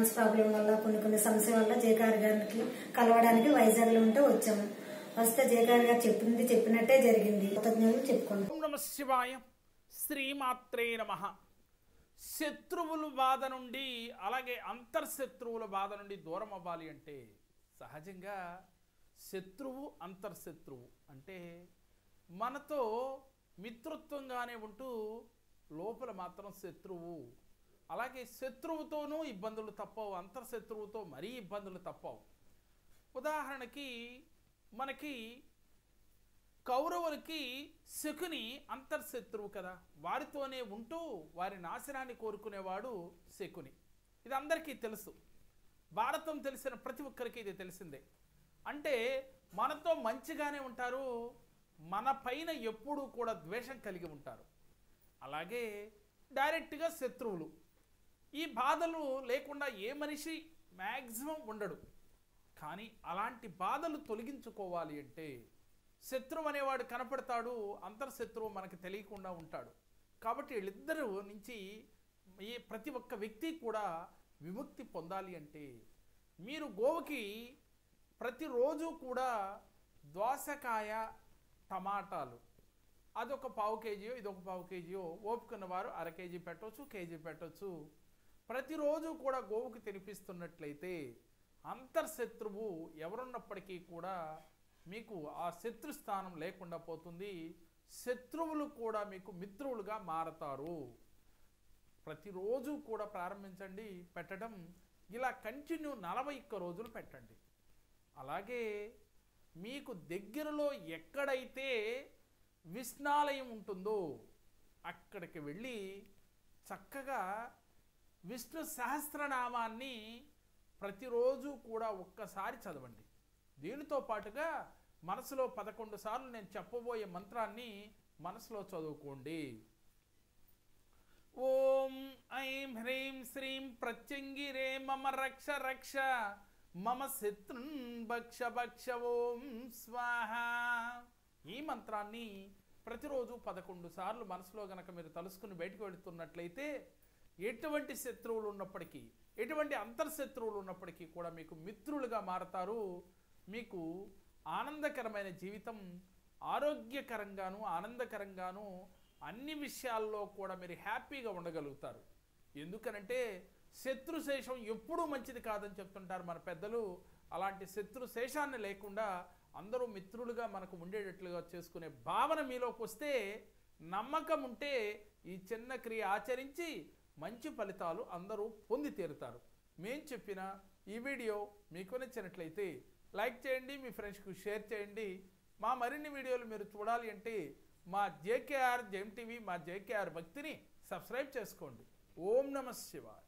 Finance problem వల్ల కొన్ని కొన్ని సమస్య వల్ల జేకార్ గారికి కలవడానికి వైజాగ్లో ఉంటే వచ్చాము. వస్తే జేకార్ గారు చెప్పింది చెప్పినట్టే జరిగింది. కృతజ్ఞతలు చెప్పుకున్నాం శివాయ శ్రీమాత్రే నమ. శత్రువుల బాధ నుండి అలాగే అంతర్శత్రువుల బాధ నుండి దూరం అవ్వాలి అంటే సహజంగా శత్రువు అంతర్శత్రువు అంటే మనతో మిత్రత్వంగానే ఉంటూ లోపల మాత్రం శత్రువు అలాగే శత్రువుతోనూ ఇబ్బందులు తప్పవు అంతర్శత్రువుతో మరీ ఇబ్బందులు తప్పవు. ఉదాహరణకి మనకి కౌరవులకి శకుని అంతర్శత్రువు కదా. వారితోనే ఉంటూ వారి నాశనాన్ని కోరుకునేవాడు శకుని. ఇది అందరికీ తెలుసు. భారతం తెలిసిన ప్రతి ఒక్కరికి ఇది తెలిసిందే. అంటే మనతో మంచిగానే ఉంటారు మన పైన ఎప్పుడూ కూడా ద్వేషం కలిగి ఉంటారు. అలాగే డైరెక్ట్గా శత్రువులు. ఈ బాధలు లేకుండా ఏ మనిషి మ్యాక్సిమం ఉండడు. కానీ అలాంటి బాధలు తొలగించుకోవాలి అంటే శత్రువు అనేవాడు కనపడతాడు అంతర్శత్రువు మనకి తెలియకుండా ఉంటాడు. కాబట్టి వీళ్ళిద్దరూ నుంచి ఈ ప్రతి ఒక్క వ్యక్తి కూడా విముక్తి పొందాలి అంటే మీరు గోవుకి ప్రతిరోజు కూడా దోసకాయ టమాటాలు అదొక పావు కేజీయో ఇదొక పావు కేజీయో ఓపుకున్న వారు అర కేజీ పెట్టవచ్చు కేజీ పెట్టవచ్చు ప్రతిరోజు కూడా గోవుకి తినిపిస్తున్నట్లయితే అంతర్శత్రువు ఎవరున్నప్పటికీ కూడా మీకు ఆ శత్రు స్థానం లేకుండా పోతుంది. శత్రువులు కూడా మీకు మిత్రులుగా మారతారు. ప్రతిరోజు కూడా ప్రారంభించండి పెట్టడం. ఇలా కంటిన్యూ నలభై ఒక్క రోజులు పెట్టండి. అలాగే మీకు దగ్గరలో ఎక్కడైతే విష్ణాలయం ఉంటుందో అక్కడికి వెళ్ళి చక్కగా విష్ణు సహస్రనామాన్ని ప్రతిరోజు కూడా ఒక్కసారి చదవండి. దీనితో పాటుగా మనసులో పదకొండు సార్లు నేను చెప్పబోయే మంత్రాన్ని మనసులో చదువుకోండి. ఓం ఐం హ్రీం శ్రీం ప్రత్యంగిరే మమ రక్ష రక్ష మమ శత్రున్ భక్ష భక్ష ఓం స్వాహ. ఈ మంత్రాన్ని ప్రతిరోజు పదకొండు సార్లు మనసులో గనక మీరు తలుసుకుని బయటకు వెళుతున్నట్లయితే ఎటువంటి శత్రువులు ఉన్నప్పటికీ ఎటువంటి అంతర్శత్రువులు ఉన్నప్పటికీ కూడా మీకు మిత్రులుగా మారతారు. మీకు ఆనందకరమైన జీవితం ఆరోగ్యకరంగాను ఆనందకరంగాను అన్ని విషయాల్లో కూడా మీరు హ్యాపీగా ఉండగలుగుతారు. ఎందుకనంటే శత్రుశేషం ఎప్పుడూ మంచిది కాదని చెప్తుంటారు మన పెద్దలు. అలాంటి శత్రు శేషాన్ని లేకుండా అందరూ మిత్రులుగా మనకు ఉండేటట్లుగా చేసుకునే భావన మీలోకి వస్తే నమ్మకం ఉంటే ఈ చిన్న క్రియ ఆచరించి మంచి ఫలితాలు అందరూ పొంది తీరుతారు. మేం చెప్పిన ఈ వీడియో మీకు నచ్చినట్లయితే లైక్ చేయండి మీ ఫ్రెండ్స్కు షేర్ చేయండి. మా మరిన్ని వీడియోలు మీరు చూడాలి అంటే మా J K R gem TV మా జేకేఆర్ భక్తిని సబ్స్క్రైబ్ చేసుకోండి. ఓం నమ శివాయ్.